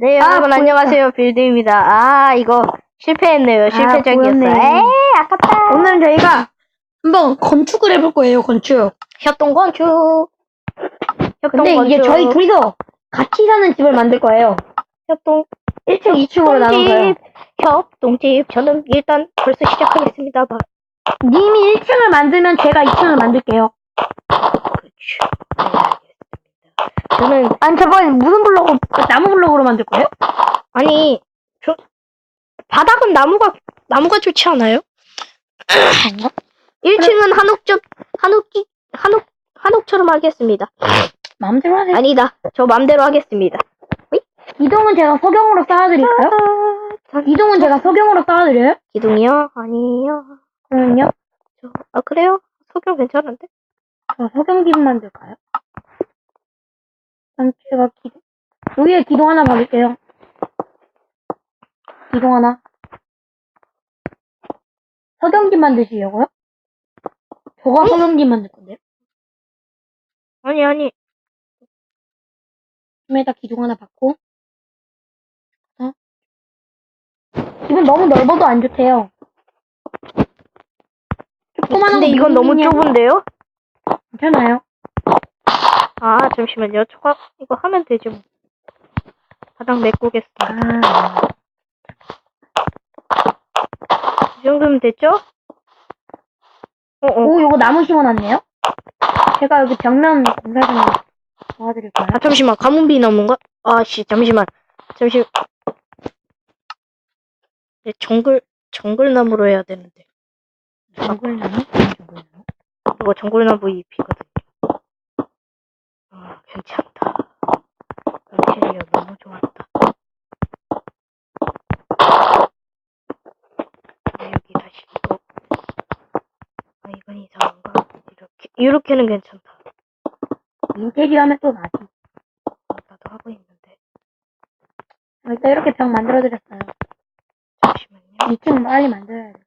네, 아, 여러분. 안녕하세요. 빌드입니다. 아, 이거 실패했네요. 실패적이었어요. 보였네. 에이, 아깝다. 오늘은 저희가 한번 건축을 해볼 거예요, 건축. 협동 건축. 근데 협동건축. 이제 저희 둘이서 같이 사는 집을 만들 거예요. 협동 1층, 2층으로 나눈 거예요. 협동집. 저는 일단 벌써 시작하겠습니다. 봐. 님이 1층을 만들면 제가 2층을 만들게요. 그렇죠. 저는 아니, 저번에 무슨 블록으로, 나무 블록으로 만들 거예요? 아니, 저 바닥은 나무가 나무가 좋지 않아요? 아닌가? 1층은 한옥집 한옥기 한옥 한옥처럼 하겠습니다. 마음대로 하세요. 아니다. 저 맘대로 하겠습니다. 이동은 제가 석영으로 쌓아드릴까요? 아, 이동은 제가 석영으로 쌓아드려요? 기둥이요? 아니요. 그러면요? 저, 아, 그래요? 석영 괜찮은데? 저 석영집 만들까요? 그럼 제가 기둥, 여기에 기둥 하나 박을게요. 기둥 하나. 석영집 만드시려고요? 저가 석영집 만들 건데요? 아니, 아니. 팀에다 기둥 하나 받고. 어? 집은 너무 넓어도 안 좋대요. 조그마한 근데 거 이건 너무 좁은데요? 괜찮아요. 아, 잠시만요. 저거, 이거 하면 되죠. 뭐. 바닥 메꾸겠습니다. 아, 이 정도면 됐죠? 어, 어. 오, 요거 나무 심어놨네요? 제가 여기 벽면 공사 좀 도와드릴까요? 아, 잠시만. 가문비 나무인가? 아, 씨, 잠시만. 잠시. 네, 정글, 정글나무로 해야 되는데. 정글나무? 정글나무? 이거 정글나무 잎이거든 요. 아, 괜찮다. 인테리어 너무 좋았다. 아, 여기 다시 이거. 아, 이건 이상한가? 이렇게, 이렇게는 괜찮다. 인테리어 하면 또 나지. 어, 나도 하고 있는데. 일단 이렇게 벽 만들어드렸어요. 잠시만요. 2층 빨리 만들어야 돼.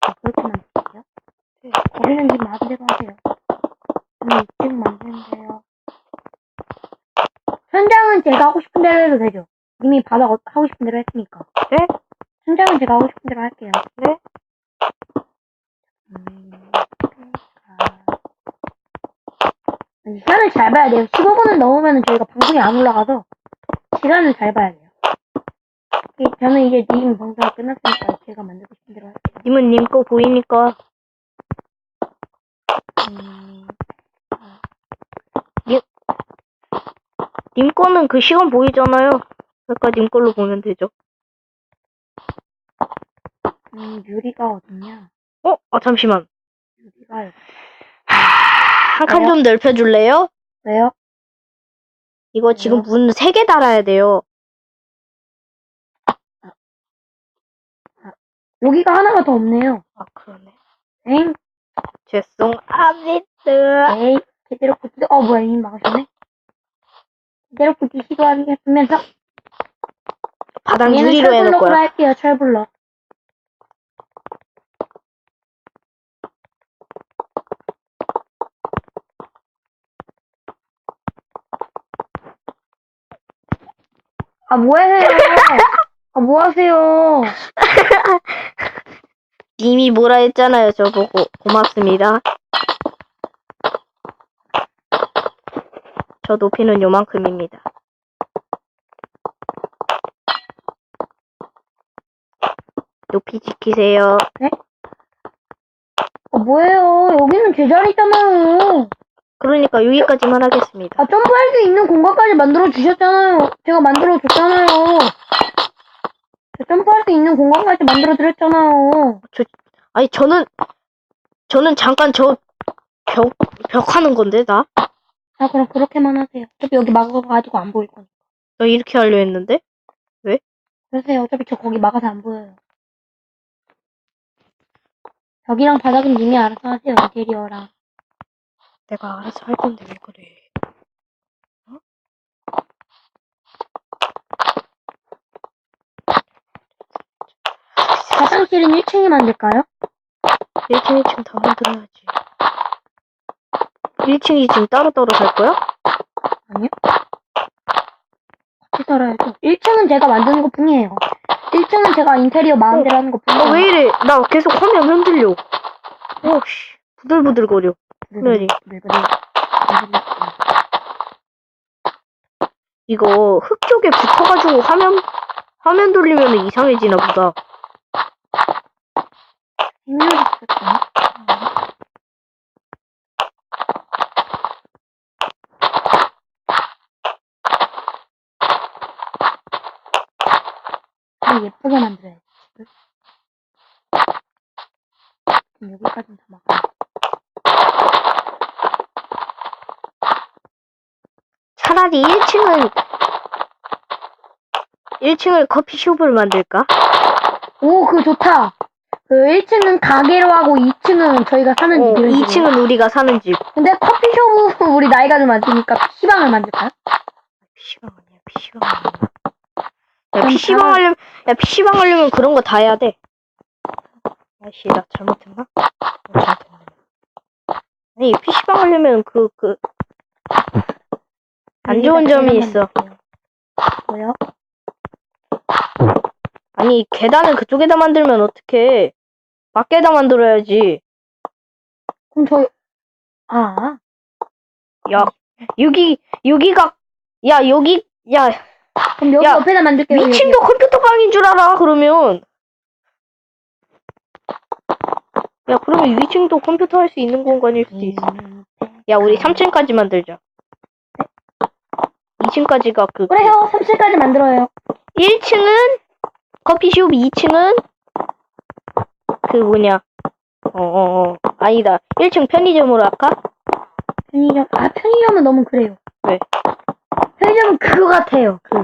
아, 그렇게 만들게요. 네. 거기는 집 마음대로 하세요. 저는 2층 만드는데요. 천장은 제가 하고 싶은 대로 해도 되죠. 이미 바닥 어- 하고 싶은 대로 했으니까. 네? 천장은 제가 하고 싶은 대로 할게요. 네? 음, 자. 시간을 잘 봐야 돼요. 15분은 넘으면 저희가 방송이 안 올라가서 시간을 잘 봐야 돼요. 이- 저는 이제 님 방송이 끝났으니까 제가 만들고 싶은 대로 할게요. 님은 님거 보이니까. 음, 님 거는 그 시간 보이잖아요. 그러니까 님 걸로 보면 되죠. 음, 유리가 어딨냐? 어? 아, 잠시만. 유리가 여기. 한 칸 좀 넓혀줄래요? 왜요? 이거 지금? 문 세 개 달아야 돼요. 여기가 하나가 더 없네요. 아, 그러네. 엥? 죄송합니다. 에이, 제대로 붙이, 어, 뭐야, 이미 막으셨네? 제대로 붙이 시도하겠으면서 바닥 얘는 유리로 해놓을 철블럭으로 거야. 할게요, 철블럭. 아, 뭐하세요? 아, 뭐하세요? 님이 뭐라 했잖아요, 저보고. 고맙습니다. 저 높이는 요만큼입니다. 높이 지키세요. 아, 뭐예요? 여기는 제자리잖아요. 그러니까 여기까지만 하겠습니다. 아, 점프할 수 있는 공간까지 만들어 주셨잖아요. 제가 만들어 줬잖아요. 저 점프할 수 있는 공간까지 만들어 드렸잖아요. 아니, 저는, 저는 잠깐 저 벽, 벽 하는 건데, 나? 아, 그럼 그렇게만 하세요. 어차피 여기 막아가지고 안 보일 거니까. 저 이렇게 하려 했는데? 그러세요. 어차피 저 거기 막아서 안 보여요. 벽이랑 바닥은 님이 알아서 하세요. 인테리어랑. 내가 알아서 할 건데 왜 그래. 어? 화장실은 1층에 만들까요? 1층, 2층 다 만들어야지. 1층이 지금 따로따로 갈 거야? 아니요. 아니요. 1층은 제가 만드는 것 뿐이에요. 1층은 제가 인테리어 마음대로 하는 것 뿐이에요. 어, 왜 이래? 나 계속 화면 흔들려. 어, 씨. 부들부들 거려. 화면이. 이거 흙 쪽에 붙어가지고 화면, 화면 돌리면 이상해지나 보다. 생명이 있었구 더 예쁘게 만들어야지. 집을. 여기까지는 다 막. 차라리 1층은, 1층을 커피숍을 만들까? 오, 그거 좋다. 그 1층은 가게로 하고 2층은 저희가 사는 어, 집. 이런 식으로. 2층은 우리가 사는 집. 근데 커피숍은 우리 나이가 좀 많으니까 PC방을 만들까요? PC방 아니야, PC방 아니야. 야, PC방 다- 하려면, 야, PC방 하려면 그런 거 다 해야 돼. 아이씨, 나 잘못했나? 어, 잘못했네. 아니, PC방 하려면 그, 그, 안 좋은 점이 있어. 뭐요? 아니, 계단을 그쪽에다 만들면 어떡해. 밖에다 만들어야지. 그럼 저희, 아, 야, 여기, 여기가, 야, 여기, 야, 그럼 여기 야, 옆에다 만들게요. 여기. 위층도 컴퓨터 방인 줄 알아, 그러면. 야, 그러면 위층도 컴퓨터 할 수 있는 공간일 수도 있어. 음, 야, 우리 3층까지 만들자. 2층까지가 그, 그래요. 3층까지 만들어요. 1층은 커피숍, 2층은 그 뭐냐. 어, 어, 어. 아니다. 1층 편의점으로 할까? 편의점, 아, 편의점은 너무 그래요. 왜? 편의점은 그거 같아요. 그,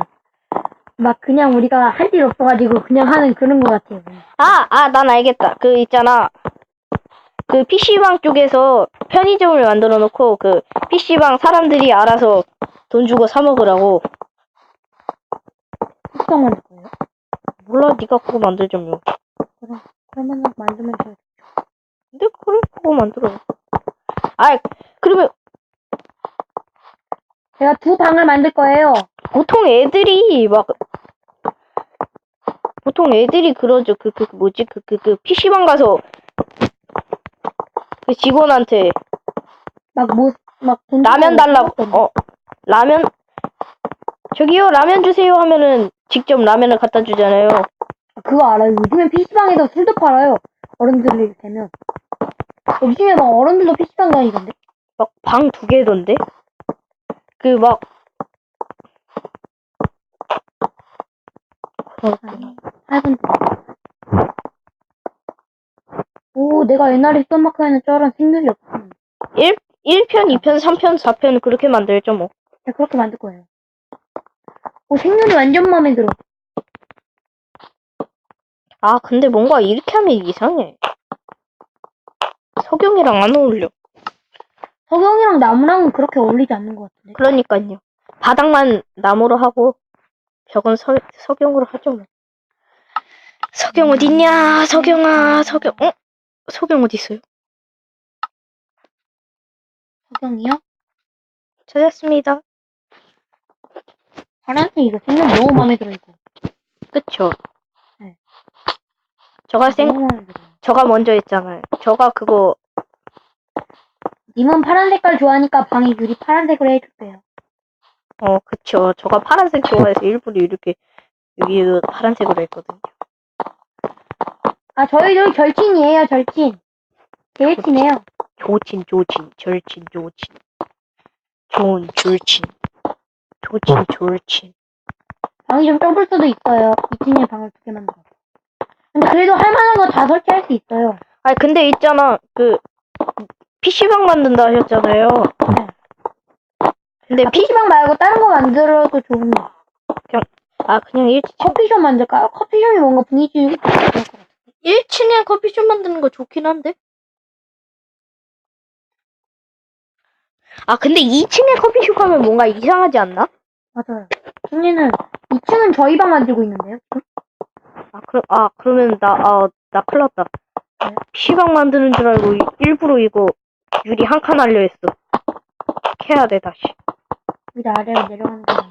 막 그냥 우리가 할 일 없어가지고 그냥 하는 그런 거 같아요. 아, 아, 난 알겠다. 그 있잖아. 그 PC방 쪽에서 편의점을 만들어 놓고 그 PC방 사람들이 알아서 돈 주고 사 먹으라고. 숙성 만들 거예요. 몰라, 네가 그거 만들자며. 그러면 만들면 돼요. 근데 그래, 그거 만들어. 아, 그러면 제가 두 방을 만들 거예요. 보통 애들이 막 보통 애들이 그러죠. 그, 그, 그 뭐지? 그, 그, 그 PC방 가서 그 직원한테 막 뭐, 막 돈. 라면 주고 달라고. 어, 라면? 저기요, 라면 주세요 하면은 직접 라면을 갖다 주잖아요. 그거 알아요. 요즘엔 PC방에서 술도 팔아요. 어른들이 되면. 요즘에 막 어른들도 PC방 다니던데. 막 방 두 개던데? 그 막, 8분 오, 내가 옛날에 했던 마크에는 저런 생각이 없었는데. 1, 1편, 2편, 3편, 4편 그렇게 만들죠 뭐. 제가 그렇게 만들 거예요. 오, 생률이 완전 마음에 들어. 아, 근데 뭔가 이렇게 하면 이상해. 석영이랑 안 어울려. 석영이랑 나무랑은 그렇게 어울리지 않는 것 같은데. 그러니까요. 바닥만 나무로 하고 벽은 서, 석영으로 하죠 뭐. 석영 어딨냐? 석영아, 석영. 어? 석영 어디 있어요? 석영이요? 찾았습니다. 파란색 이거 생률 너무 마음에 들어, 이거. 그쵸? 네. 저가 생, 너무 마음에. 저가 먼저 했잖아요. 저가 그거 님은 파란 색깔 좋아하니까 방이 유리 파란색으로 해줄게요. 어 그쵸. 저가 파란색 좋아해서 일부러 이렇게 여기 파란색으로 했거든요. 아, 저희 저희 절친이에요, 절친. 제일 친해요. 조친, 조친, 절친, 조친. 좋은 졸친. 조친, 졸친. 방이 좀 좁을 수도 있어요. 2층에 방을 두 개 만들어. 근데 그래도 할 만한 거 다 설치할 수 있어요. 아니 근데 있잖아 그 PC방 만든다 하셨잖아요. 네. 근데 아, 피, PC방 말고 다른 거 만들어도 좋은데. 아 그냥 1, 커피숍 만들까요? 커피숍이 뭔가 분위기 좋을 것 같아요. 1층에 커피숍 만드는 거 좋긴 한데. 아 근데 2층에 커피숍 하면 뭔가 이상하지 않나? 맞아요. 승리는 2층은 저희 방 만들고 있는데요. 지금? 아 그럼 아 그러면 나 아 나 큰일 났다. 네? PC방 만드는 줄 알고 이- 일부러 이거 유리 한 칸 알려 했어. 캐야 돼 다시. 위로 아래로 내려가는 거.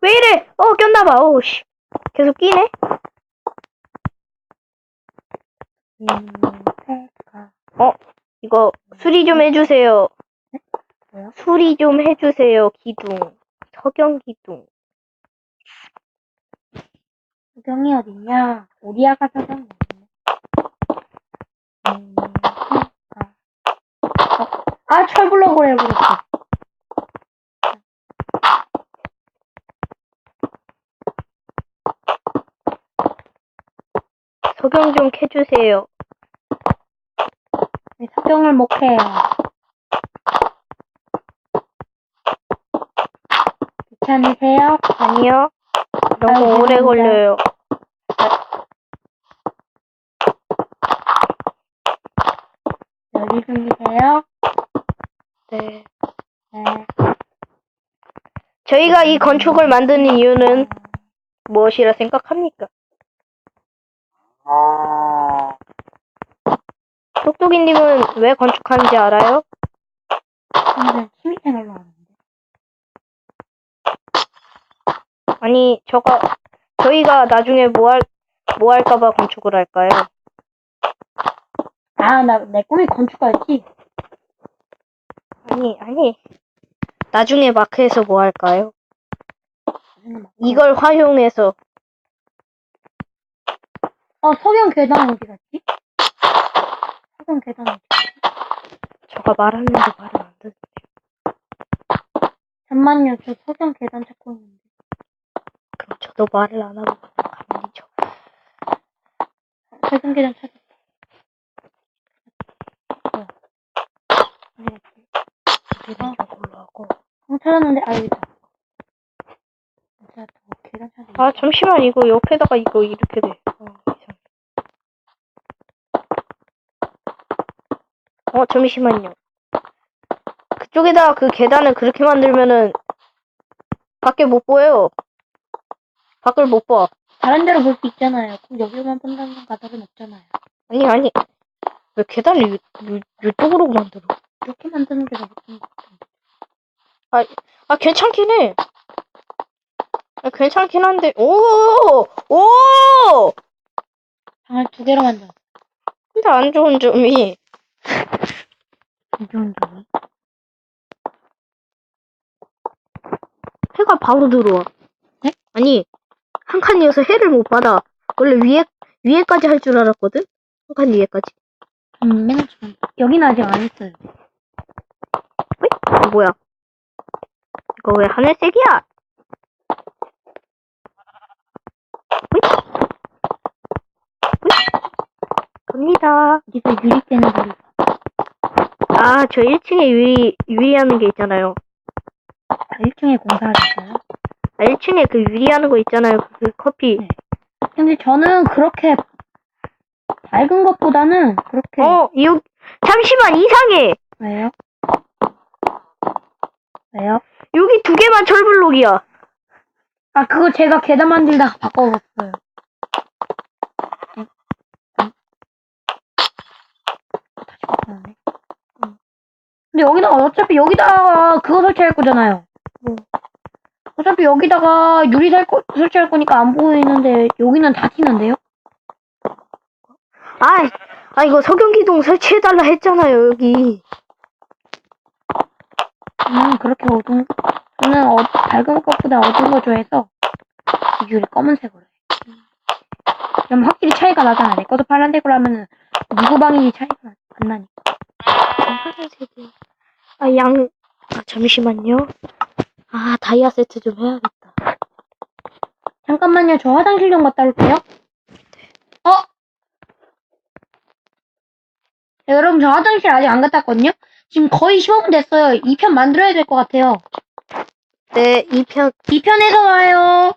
왜 이래? 어, 꼈나봐. 오, 씨. 계속 끼네? 인쇄가 이거, 수리 좀 해주세요. 뭐요? 수리 좀 해주세요, 기둥. 석영 기둥. 석영이 어딨냐? 우리 아가 어, 아 철블럭을 해버렸어. 석영 좀 캐주세요. 왜 석영을 못 해요? 귀찮으세요? 아니요. 너무 아유, 오래. 걸려요. 열일 중이세요? 네. 네. 저희가 이 건축을 만드는 이유는 무엇이라 생각합니까? 똑똑이님은 왜 건축하는지 알아요? 저는 취미생활로 하는데. 아니, 저가, 저희가 나중에 뭐 할, 뭐 할까봐 건축을 할까요? 아, 나, 내 꿈이 건축가였지? 아니, 아니. 나중에 마크에서 뭐 할까요? 막- 이걸 활용해서, 어, 석영 계단 어디 갔지? 석영 계단 어디 갔지? 저가 말하는데 말을 안 듣. 잠만요, 저 석영 계단 찾고 있는데. 그럼 저도 말을 안 하고 가만히 저. 석영 계단 찾았다. 뭐야? 어디 갔지? 이걸로 하고. 어, 찾았는데, 아, 여기다. 찾았다. 어, 계단 찾았다. 아, 잠시만, 이거 옆에다가 이거 이렇게 돼. 어. 어, 잠시만요. 그쪽에다가 그 계단을 그렇게 만들면은, 밖에 못 보여요. 밖을 못 봐. 다른 데로 볼 수 있잖아요. 그럼 여기만 본다는 가설은 없잖아요. 아니, 아니. 왜 계단을 이, 이, 이쪽으로 만들어? 이렇게 만드는 게더 좋은 것 같은데. 아, 괜찮긴 해. 아, 괜찮긴 한데, 오! 오! 방을 두 개로 만들어. 근데 안 좋은 점이, 안 좋은 점이. 해가 바로 들어와. 네? 아니, 한 칸이어서 해를 못 받아. 원래 위에, 위에까지 할 줄 알았거든? 한 칸 위에까지. 음, 맨날 지금. 여기는 아직 안 했어요. 이거 뭐야? 이거 왜 하늘색이야? 갑니다. 여기서 유리되는 소리. 아, 저 1층에 유리, 유리하는 게 있잖아요. 아, 1층에 공사하셨어요? 아, 1층에 그 유리하는 거 있잖아요. 그 커피. 네. 근데 저는 그렇게 밝은 것보다는 그렇게 어, 이, 잠시만, 이상해! 왜요? 왜요? 여기 두 개만 철블록이야. 아 그거 제가 계단 만들다가 바꿔봤어요. 다시 바꾸네. 근데 여기다가 어차피 여기다가 그거 설치할 거잖아요. 뭐? 어차피 여기다가 유리 살 거, 설치할 거니까 안 보이는데 여기는 다 튀는데요? 아, 아, 이거 석영기둥 설치해달라 했잖아요, 여기. 음 그렇게 어두운 저는 어, 밝은 것보다 어두운 거 좋아해서 유리 검은색으로 해. 그럼 확실히 차이가 나잖아. 내 것도 파란색으로 하면은 누구 방이 차이가 나- 안 나니까. 파란색이. 아, 양, 아, 잠시만요. 아, 다이아 세트 좀 해야겠다. 잠깐만요. 저 화장실 좀 갔다 올게요. 어? 네, 여러분 저 화장실 아직 안 갔다 왔거든요. 지금 거의 15분 됐어요. 2편 만들어야 될 것 같아요. 네, 2편, 2편에서 와요.